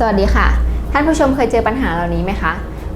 สวัสดีค่ะ ท่านผู้ชมเคยเจอปัญหาเหล่านี้ไหมคะ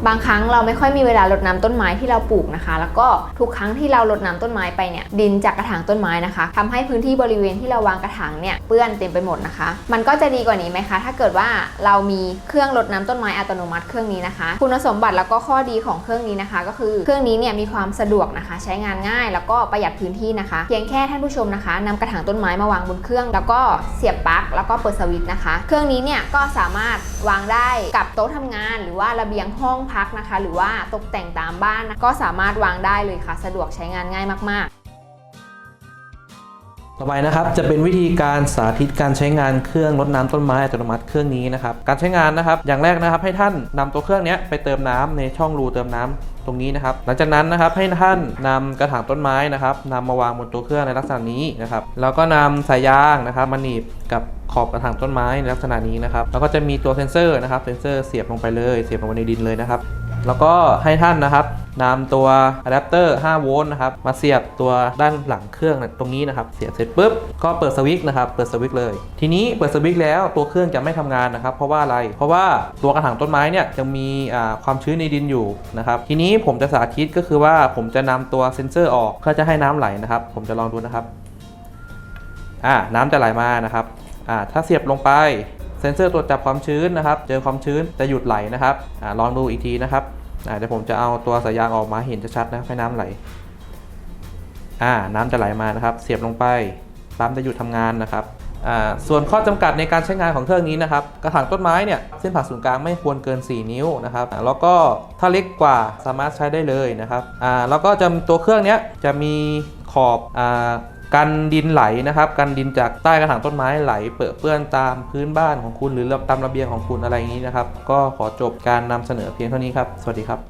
บางครั้งเราไม่ค่อยมีเวลารดน้ำต้นไม้ที่เราปลูกนะคะ แล้วก็ทุกครั้งที่เรารดน้ำต้นไม้ไปเนี่ยดินจากกระถางต้นไม้นะคะทำให้พื้นที่บริเวณที่เราวางกระถางเนี่ยเปื้อนเต็มไปหมดนะคะ มันก็จะดีกว่านี้ไหมคะ ถ้าเกิดว่าเรามีเครื่องรดน้ำต้นไม้อัตโนมัติเครื่องนี้นะคะ คุณสมบัติแล้วก็ข้อดีของเครื่องนี้นะคะ ก็คือเครื่องนี้เนี่ยมีความสะดวกนะคะ ใช้งานง่ายแล้วก็ประหยัดพื้นที่นะคะ เพียงแค่ท่านผู้ชมนะคะนำกระถางต้นไม้มาวางบนเครื่อง แล้วก็เสียบปลั๊กแล้วก็เปิดสวิตช์นะคะ เครื่องนี้เนี่ยก็สามารถวางได้กับโต๊ะทำงาน หรือว่าระเบียงห้องพักนะคะ หรือว่าตกแต่งตามบ้านนะก็สามารถวางได้เลยค่ะ สะดวกใช้งานง่ายมากๆ ต่อไปนะครับจะเป็นวิธีการสาธิตการใช้งานเครื่องรดน้ำต้นไม้อัตโนมัติเครื่องนี้นะครับการใช้งานนะครับ อย่างแรกนะครับให้ท่านนำตัวเครื่องนี้ไปเติมน้ำในช่องรูเติมน้ำตรงนี้นะครับ หลังจากนั้นนะครับให้ท่านนำกระถางต้นไม้นะครับนำมาวางบนตัวเครื่องในลักษณะนี้นะครับแล้วก็นำสายยางนะครับมาหนีบกับขอบกระถางต้นไม้ในลักษณะนี้นะครับแล้วก็จะมีตัวเซ็นเซอร์นะครับเซ็นเซอร์เสียบลงไปเลย เสียบลงไปในดินเลยนะครับ แล้วก็ให้ท่านนะครับนำตัวอะแดปเตอร์5โวลต์นะครับมาเสียบตัวด้านหลังเครื่องตรงนี้นะครับ เสียบเสร็จปุ๊บก็เปิดสวิตช์นะครับ เปิดสวิตช์เลย ทีนี้เปิดสวิตช์แล้วตัวเครื่องจะไม่ทำงานนะครับ เพราะว่าอะไร เพราะว่าตัวกระถางต้นไม้เนี่ยยังมีความชื้นในดินอยู่นะครับ ทีนี้ผมจะสาธิตก็คือว่าผมจะนำตัวเซ็นเซอร์ออกเพื่อจะให้น้ำไหลนะครับ ผมจะลองดูนะครับอ่าน้ำจะไหลมานะครับอ่าถ้าเสียบลงไป เซ็นเซอร์ตรวจจับความชื้นนะครับ เจอความชื้นจะหยุดไหลนะครับอลองดูอีกทีนะครับเดี๋ยวผมจะเอาตัวสายยางออกมาเห็นชัดๆนะให้น้ำไหลน้ำจะไหลมานะครับ เสียบลงไปปั๊มจะหยุดทำงานนะครับส่วนข้อจำกัดในการใช้งานของเครื่องนี้นะครับ กระถางต้นไม้เนี่ยเส้นผ่าศูนย์กลางไม่ควรเกิน 4 นิ้วนะครับแล้วก็ถ้าเล็กกว่าสามารถใช้ได้เลยนะครับแล้วก็จะตัวเครื่องนี้จะมีขอบอ กันดินไหลนะครับ กันดินจากใต้กระถางต้นไม้ไหล เปื้อเปื้อนตามพื้นบ้านของคุณหรือตามระเบียงของคุณอะไรอย่างนี้นะครับ ก็ขอจบการนำเสนอเพียงเท่านี้ครับ สวัสดีครับ